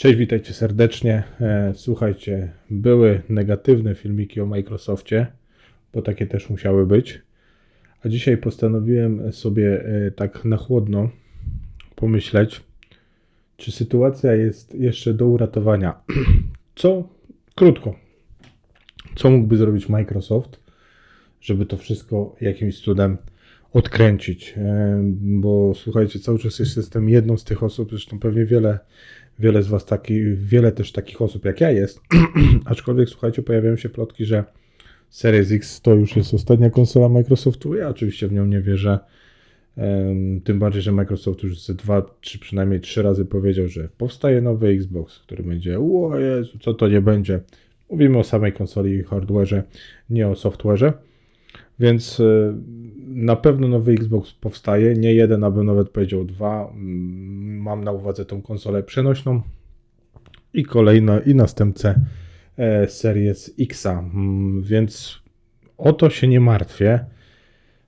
Cześć, witajcie serdecznie. E, Słuchajcie, były negatywne filmiki o Microsoftie, bo takie też musiały być. A dzisiaj postanowiłem sobie e, tak na chłodno pomyśleć, czy sytuacja jest jeszcze do uratowania. Co, krótko, co mógłby zrobić Microsoft, żeby to wszystko jakimś cudem odkręcić. E, Bo słuchajcie, cały czas jest- jestem jedną z tych osób, zresztą pewnie wiele, wiele z Was takich, wiele też takich osób jak ja jest. Aczkolwiek słuchajcie, pojawiają się plotki, że Series X to już jest ostatnia konsola Microsoftu. Ja oczywiście w nią nie wierzę. Tym bardziej, że Microsoft już ze dwa, czy przynajmniej trzy razy powiedział, że powstaje nowy Xbox, który będzie, o Jezu, co to nie będzie. Mówimy o samej konsoli i hardware'ze, nie o software'ze. Więc y, na pewno nowy Xbox powstaje. Nie jeden, abym nawet powiedział dwa. Mm, Mam na uwadze tą konsolę przenośną i kolejna i następcę e, Series X. Więc o to się nie martwię.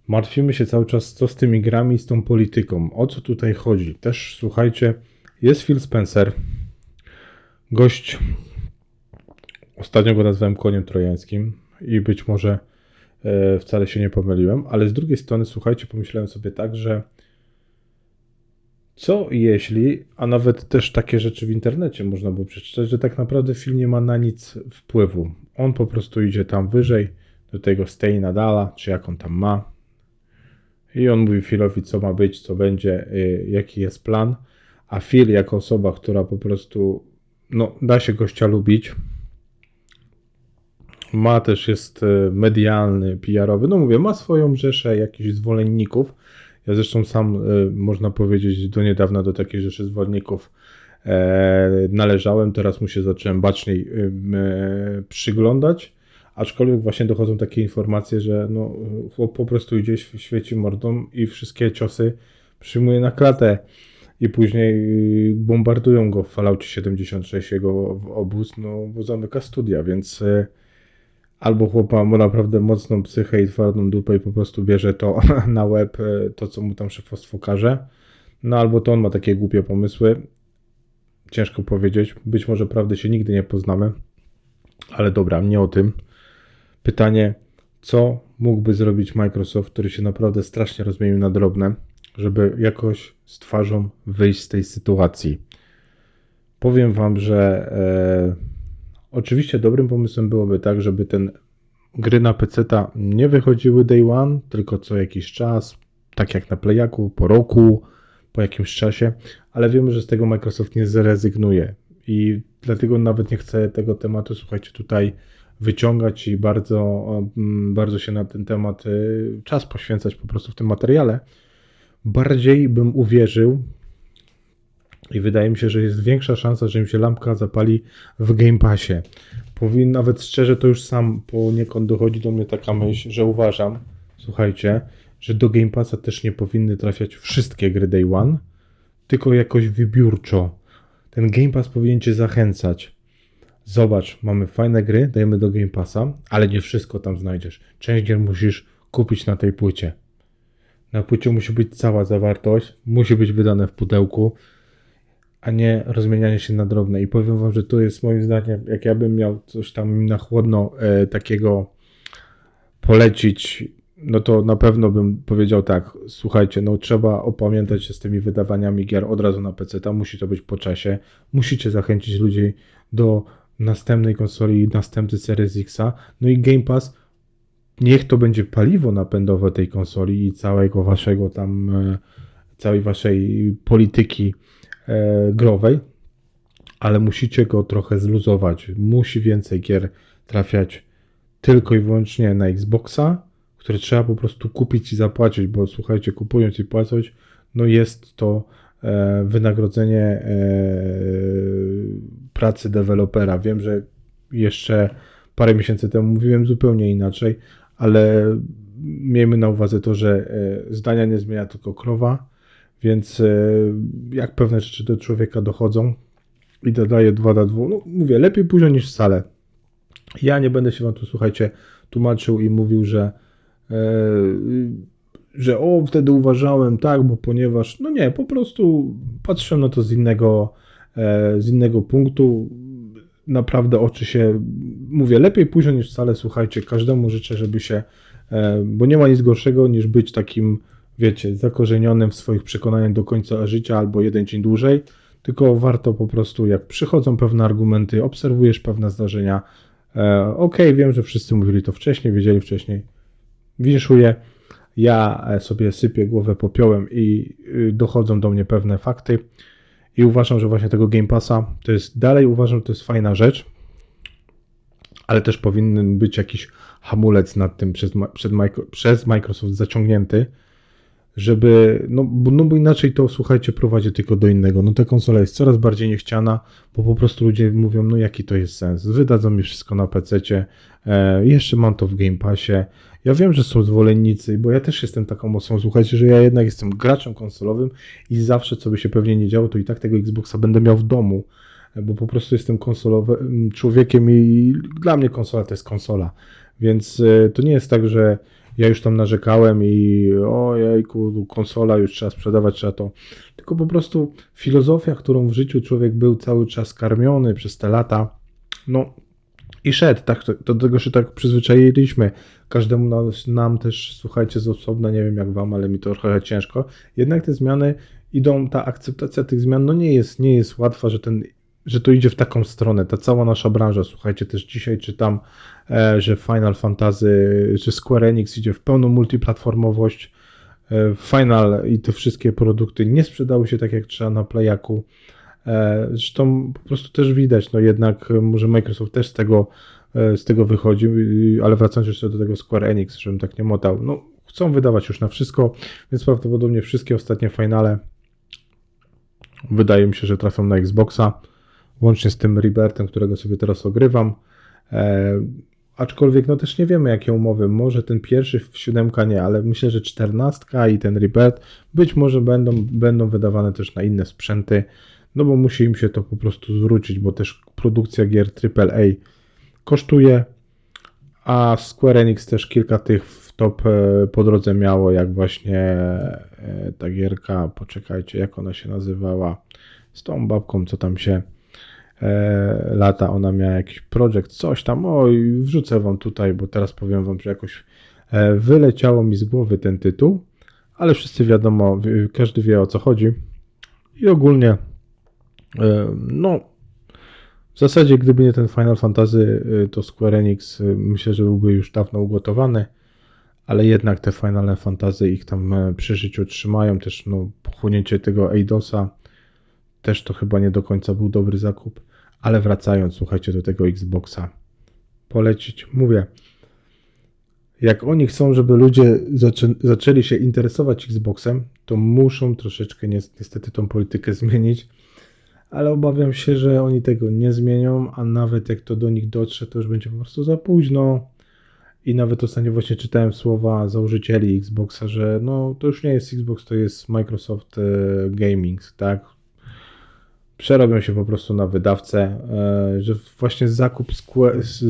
Martwimy się cały czas, co z tymi grami, z tą polityką. O co tutaj chodzi? Też słuchajcie, jest Phil Spencer. Gość. Ostatnio go nazwałem koniem trojańskim i być może wcale się nie pomyliłem, ale z drugiej strony, słuchajcie, pomyślałem sobie tak, że co jeśli, a nawet też takie rzeczy w internecie można było przeczytać, że tak naprawdę film nie ma na nic wpływu. On po prostu idzie tam wyżej, do tego stay nadala, czy jak on tam ma. I on mówi Philowi, co ma być, co będzie, y, jaki jest plan. A Phil, jako osoba, która po prostu, no, da się gościa lubić, ma też, jest e, medialny, PR-owy. No mówię, ma swoją rzeszę jakichś zwolenników. Ja zresztą sam, e, można powiedzieć, do niedawna do takiej rzeszy zwolenników e, należałem. Teraz mu się zacząłem baczniej przyglądać. Aczkolwiek właśnie dochodzą takie informacje, że no, chłop po prostu idzie, św- świeci mordą i wszystkie ciosy przyjmuje na klatę. I później y, bombardują go w Falloutie 76, jego obóz, no bo zamyka studia, więc... Albo chłopa ma naprawdę mocną psychę i twardą dupę i po prostu bierze to na łeb, e, to co mu tam szefostwo każe. No albo to on ma takie głupie pomysły. Ciężko powiedzieć. Być może prawdy się nigdy nie poznamy. Ale dobra, nie o tym. Pytanie, co mógłby zrobić Microsoft, który się naprawdę strasznie rozmienił na drobne, żeby jakoś z twarzą wyjść z tej sytuacji? Powiem wam, że e, Oczywiście dobrym pomysłem byłoby tak, żeby ten gry na PC nie wychodziły day one, tylko co jakiś czas, tak jak na Playaku, po roku, po jakimś czasie, ale wiemy, że z tego Microsoft nie zrezygnuje i dlatego nawet nie chcę tego tematu, słuchajcie, tutaj wyciągać i bardzo, mm, bardzo się na ten temat y, czas poświęcać po prostu w tym materiale. Bardziej bym uwierzył, i wydaje mi się, że jest większa szansa, że im się lampka zapali w Game Passie. Powin, nawet szczerze, to już sam poniekąd dochodzi do mnie taka myśl, że uważam, słuchajcie, że do Game Passa też nie powinny trafiać wszystkie gry Day One, tylko jakoś wybiórczo. Ten Game Pass powinien cię zachęcać. Zobacz, mamy fajne gry, dajemy do Game Passa, ale nie wszystko tam znajdziesz. Część gier musisz kupić na tej płycie. Na płycie musi być cała zawartość, musi być wydane w pudełku, a nie rozmienianie się na drobne. I powiem wam, że to jest moim zdaniem, jak ja bym miał coś tam na chłodno e, takiego polecić, no to na pewno bym powiedział tak, słuchajcie, no trzeba opamiętać się z tymi wydawaniami gier od razu na PC, tam musi to być po czasie, musicie zachęcić ludzi do następnej konsoli i następcy Series Xa, no i Game Pass. Niech to będzie paliwo napędowe tej konsoli i całego waszego tam, e, całej waszej polityki growej, ale musicie go trochę zluzować. Musi więcej gier trafiać tylko i wyłącznie na Xboxa, które trzeba po prostu kupić i zapłacić, bo słuchajcie, kupując i płacąc, no jest to e, wynagrodzenie e, pracy dewelopera. Wiem, że jeszcze parę miesięcy temu mówiłem zupełnie inaczej, ale miejmy na uwadze to, że e, zdania nie zmienia tylko krowa, więc e, jak pewne rzeczy do człowieka dochodzą i dodaje 2 do 2, no mówię, lepiej późno niż wcale. Ja nie będę się wam tu, słuchajcie, tłumaczył i mówił, że e, że o, wtedy uważałem tak, bo ponieważ, no nie, po prostu patrzę na to z innego e, z innego punktu. Naprawdę oczy się, mówię, lepiej późno niż wcale, słuchajcie, każdemu życzę, żeby się, e, bo nie ma nic gorszego niż być takim, wiecie, zakorzenionym w swoich przekonaniach do końca życia albo jeden dzień dłużej, tylko warto po prostu, jak przychodzą pewne argumenty, obserwujesz pewne zdarzenia, e, ok, wiem, że wszyscy mówili to wcześniej, wiedzieli wcześniej, winszuję, ja e, sobie sypię głowę popiołem i y, dochodzą do mnie pewne fakty. I uważam, że właśnie tego Game Passa to jest, dalej uważam, że to jest fajna rzecz, ale też powinien być jakiś hamulec nad tym przez, przez Microsoft zaciągnięty, żeby, no, no bo inaczej to, słuchajcie, prowadzi tylko do innego. No ta konsola jest coraz bardziej niechciana, bo po prostu ludzie mówią, no jaki to jest sens, wydadzą mi wszystko na PC, e, jeszcze mam to w Game Passie. Ja wiem, że są zwolennicy, bo ja też jestem taką osobą, słuchajcie, że ja jednak jestem graczem konsolowym i zawsze, co by się pewnie nie działo, to i tak tego Xboxa będę miał w domu, bo po prostu jestem konsolowym człowiekiem i dla mnie konsola to jest konsola. Więc e, to nie jest tak, że ja już tam narzekałem i ojejku, konsola już trzeba sprzedawać, trzeba to. Tylko po prostu filozofia, którą w życiu człowiek był cały czas karmiony przez te lata, no i szedł, tak, do tego się tak przyzwyczailiśmy. Każdemu nas, nam też, słuchajcie, z osobna, nie wiem jak wam, ale mi to trochę ciężko. Jednak te zmiany idą, ta akceptacja tych zmian, no nie jest, nie jest łatwa, że ten że to idzie w taką stronę. Ta cała nasza branża, słuchajcie, też dzisiaj czytam, e, że Final Fantasy, że Square Enix idzie w pełną multiplatformowość. E, Final i te wszystkie produkty nie sprzedały się tak jak trzeba na Playaku. E, zresztą po prostu też widać, no jednak może Microsoft też z tego, z tego wychodzi, ale wracając jeszcze do tego Square Enix, żebym tak nie motał, no chcą wydawać już na wszystko, więc prawdopodobnie wszystkie ostatnie finale wydaje mi się, że trafią na Xboxa łącznie z tym Rebirthem, którego sobie teraz ogrywam. E, aczkolwiek no też nie wiemy jakie umowy, może ten pierwszy w siódemka nie, ale myślę, że czternastka i ten Rebirth być może będą, będą wydawane też na inne sprzęty, no bo musi im się to po prostu zwrócić, bo też produkcja gier AAA kosztuje, a Square Enix też kilka tych w top e, po drodze miało, jak właśnie e, ta gierka, poczekajcie, jak ona się nazywała, z tą babką, co tam się lata ona miała jakiś projekt, coś tam, oj, wrzucę wam tutaj, bo teraz powiem wam, że jakoś e, wyleciało mi z głowy ten tytuł, ale wszyscy wiadomo, każdy wie o co chodzi i ogólnie e, no w zasadzie gdyby nie ten Final Fantasy, to Square Enix myślę, że byłby już dawno ugotowany, ale jednak te Final Fantasy ich tam przy życiu trzymają, też no pochłonięcie tego Eidosa też to chyba nie do końca był dobry zakup. Ale wracając, słuchajcie, do tego Xboxa, polecić, mówię, jak oni chcą, żeby ludzie zaczę zaczęli się interesować Xboxem, to muszą troszeczkę niestety tą politykę zmienić, ale obawiam się, że oni tego nie zmienią, a nawet jak to do nich dotrze, to już będzie po prostu za późno. I nawet ostatnio właśnie czytałem słowa założycieli Xboxa, że no to już nie jest Xbox, to jest Microsoft e, Gaming, tak? Przerobią się po prostu na wydawcę, e, że właśnie zakup,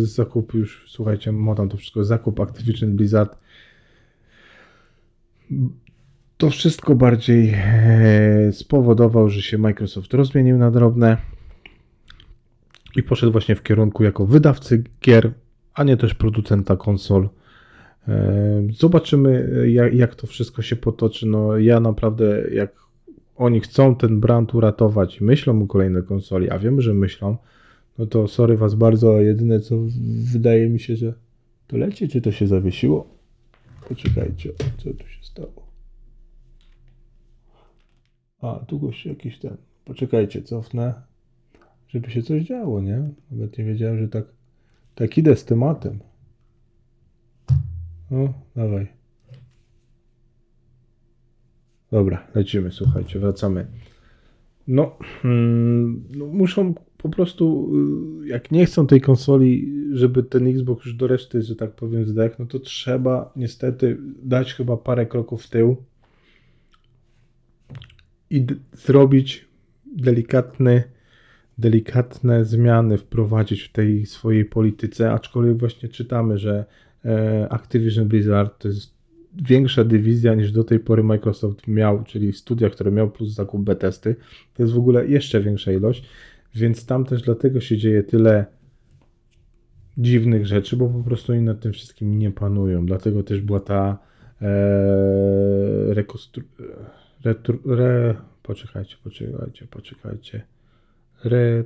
zakup już, słuchajcie, modam to wszystko, zakup Activision Blizzard, to wszystko bardziej e, spowodował, że się Microsoft rozmienił na drobne i poszedł właśnie w kierunku jako wydawcy gier, a nie też producenta konsol. E, zobaczymy, jak to wszystko się potoczy. No, ja naprawdę, jak oni chcą ten brand uratować i myślą o kolejnej konsoli, a wiem, że myślą, no to sorry was bardzo, jedyne co wydaje mi się, że to leci, czy to się zawiesiło? Poczekajcie, co tu się stało? A, tu gość jakiś ten. Poczekajcie, cofnę, żeby się coś działo, nie? Nawet nie wiedziałem, że tak, tak idę z tematem. No, dawaj. Dobra, lecimy, słuchajcie, wracamy. No, hmm, no, muszą po prostu, y, jak nie chcą tej konsoli, żeby ten Xbox już do reszty, że tak powiem, zdech, no to trzeba niestety dać chyba parę kroków w tył i zrobić delikatny, delikatne zmiany, wprowadzić w tej swojej polityce, aczkolwiek właśnie czytamy, że e, Activision Blizzard to jest większa dywizja niż do tej pory Microsoft miał, czyli studia, które miał plus zakup Bethesdy. To jest w ogóle jeszcze większa ilość, więc tam też dlatego się dzieje tyle dziwnych rzeczy, bo po prostu oni nad tym wszystkim nie panują. Dlatego też była ta e, rekonstru... Retru... Re... Poczekajcie, poczekajcie, poczekajcie. Re...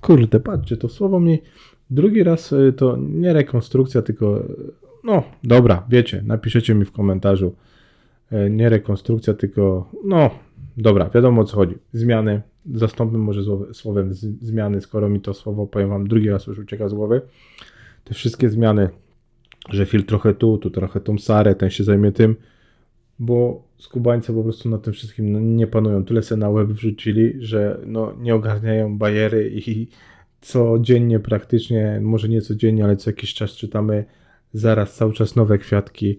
Kurde, patrzcie, to słowo mi drugi raz e, to nie rekonstrukcja, tylko e, no, dobra, wiecie, napiszecie mi w komentarzu. E, Nie rekonstrukcja, tylko no, dobra, wiadomo o co chodzi. Zmiany. Zastąpmy może słowem zmiany, skoro mi to słowo, powiem wam, drugi raz już ucieka z głowy. Te wszystkie zmiany, że film trochę tu, tu trochę tą Sarę, ten się zajmie tym, bo skubańcy po prostu na tym wszystkim no, nie panują. Tyle se na web wrzucili, że no, nie ogarniają bajery i codziennie praktycznie, może nie codziennie, ale co jakiś czas czytamy zaraz cały czas nowe kwiatki.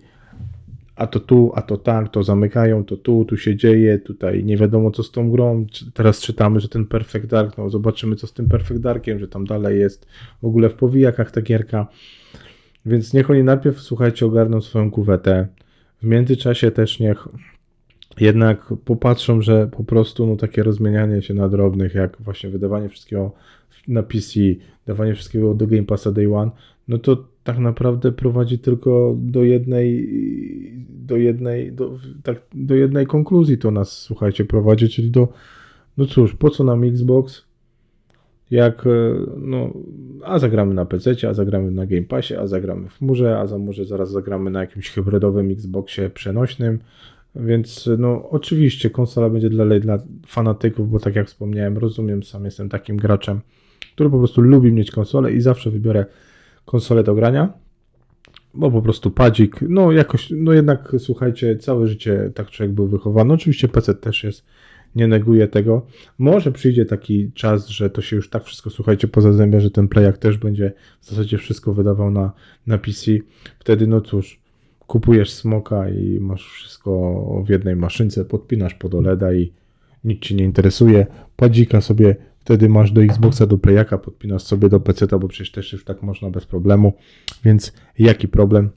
A to tu, a to tak, to zamykają, to tu, tu się dzieje, tutaj nie wiadomo co z tą grą. Teraz czytamy, że ten Perfect Dark, no zobaczymy co z tym Perfect Darkiem, że tam dalej jest w ogóle w powijakach ta gierka. Więc niech oni najpierw, słuchajcie, ogarną swoją kuwetę. W międzyczasie też niech jednak popatrzą, że po prostu no, takie rozmienianie się na drobnych, jak właśnie wydawanie wszystkiego na PC, dawanie wszystkiego do Game Passa Day One, no to tak naprawdę prowadzi tylko do jednej, do jednej, do, tak, do jednej konkluzji to nas, słuchajcie, prowadzi, czyli do, no cóż, po co nam Xbox, jak, e, no, a zagramy na PC, a zagramy na Game Passie, a zagramy w chmurze, a za może zaraz zagramy na jakimś hybrydowym Xboxie przenośnym, więc no oczywiście konsola będzie dla fanatyków, bo tak jak wspomniałem, rozumiem, sam jestem takim graczem, który po prostu lubi mieć konsolę i zawsze wybiorę konsolę do grania, bo po prostu padzik, no jakoś, no jednak słuchajcie, całe życie tak człowiek był wychowany, oczywiście PC też jest, nie neguję tego, może przyjdzie taki czas, że to się już tak wszystko, słuchajcie, pozazębia, że ten Playak też będzie w zasadzie wszystko wydawał na, na PC, wtedy no cóż, kupujesz smoka i masz wszystko w jednej maszynce, podpinasz pod OLEDa i nic ci nie interesuje. Padzika sobie wtedy masz do Xboxa, do Playaka, podpinasz sobie do PC, bo przecież też już tak można bez problemu. Więc jaki problem?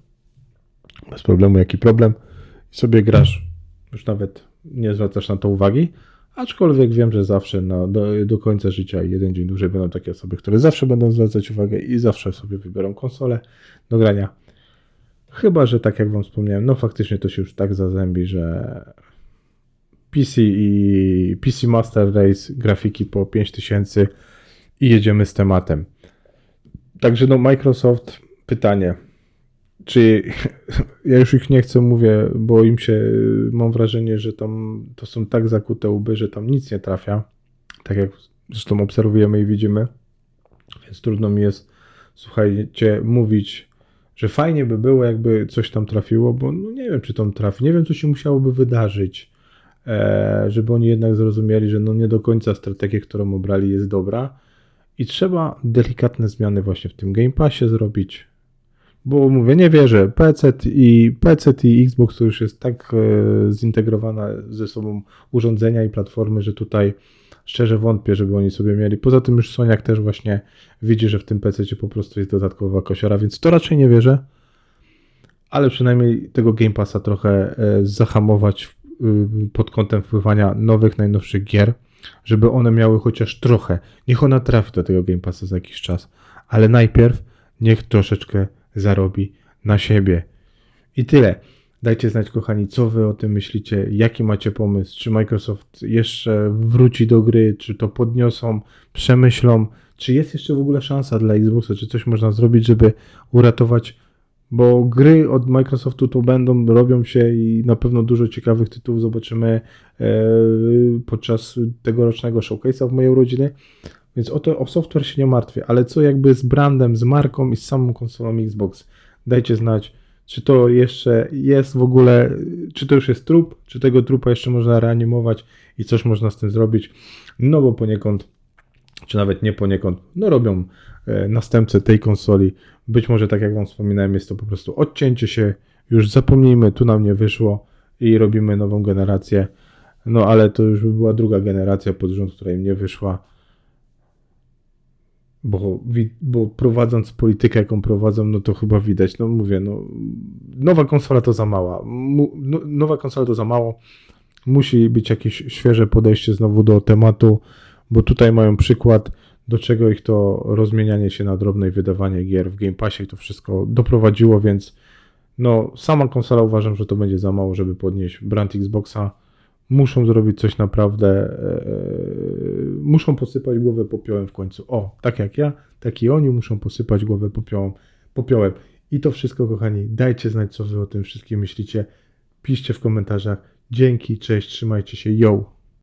Bez problemu, jaki problem? I sobie grasz, już nawet nie zwracasz na to uwagi. Aczkolwiek wiem, że zawsze na, do, do końca życia i jeden dzień dłużej będą takie osoby, które zawsze będą zwracać uwagę i zawsze sobie wybiorą konsolę do grania. Chyba, że tak jak Wam wspomniałem, no faktycznie to się już tak zazębi, że PC i PC Master Race, grafiki po 5000 i jedziemy z tematem. Także no Microsoft, pytanie, czy ja już ich nie chcę, mówię, bo im się, mam wrażenie, że tam to są tak zakute łby, że tam nic nie trafia, tak jak zresztą obserwujemy i widzimy, więc trudno mi jest, słuchajcie, mówić, że fajnie by było, jakby coś tam trafiło, bo no nie wiem, czy tam trafi, nie wiem, co się musiałoby wydarzyć, żeby oni jednak zrozumieli, że no nie do końca strategia, którą obrali jest dobra i trzeba delikatne zmiany właśnie w tym Game Passie zrobić, bo mówię, nie wierzę, PC i, PC i Xbox to już jest tak e, zintegrowane ze sobą urządzenia i platformy, że tutaj szczerze wątpię, żeby oni sobie mieli. Poza tym już Soniak też właśnie widzi, że w tym PC po prostu jest dodatkowa kosiora, więc to raczej nie wierzę. Ale przynajmniej tego Game Passa trochę e, zahamować pod kątem wpływania nowych, najnowszych gier, żeby one miały chociaż trochę. Niech ona trafi do tego Game Passa za jakiś czas, ale najpierw niech troszeczkę zarobi na siebie. I tyle. Dajcie znać, kochani, co wy o tym myślicie, jaki macie pomysł, czy Microsoft jeszcze wróci do gry, czy to podniosą, przemyślą, czy jest jeszcze w ogóle szansa dla Xboxa, czy coś można zrobić, żeby uratować, bo gry od Microsoftu to będą, robią się i na pewno dużo ciekawych tytułów zobaczymy e, podczas tegorocznego showcase'a w mojej urodziny, więc o to o software się nie martwię, ale co jakby z brandem, z marką i z samą konsolą Xbox, dajcie znać, czy to jeszcze jest w ogóle, czy to już jest trup, czy tego trupa jeszcze można reanimować i coś można z tym zrobić, no bo poniekąd, czy nawet nie poniekąd, no robią e, następcę tej konsoli, być może tak jak Wam wspominałem, jest to po prostu odcięcie się, już zapomnijmy, tu nam nie wyszło i robimy nową generację, no ale to już by była druga generacja pod rząd, która im nie wyszła, bo, bo prowadząc politykę, jaką prowadzą, no to chyba widać, no mówię, no nowa konsola to za mała, Mu, no, nowa konsola to za mało, musi być jakieś świeże podejście znowu do tematu, bo tutaj mają przykład, do czego ich to rozmienianie się na drobne i wydawanie gier w Game Passie to wszystko doprowadziło, więc no sama konsola uważam, że to będzie za mało, żeby podnieść brand Xboxa. Muszą zrobić coś naprawdę, e, muszą posypać głowę popiołem w końcu. O, tak jak ja, tak i oni muszą posypać głowę popiołem. popiołem. I to wszystko, kochani. Dajcie znać, co wy o tym wszystkim myślicie. Piszcie w komentarzach. Dzięki, cześć, trzymajcie się, yo!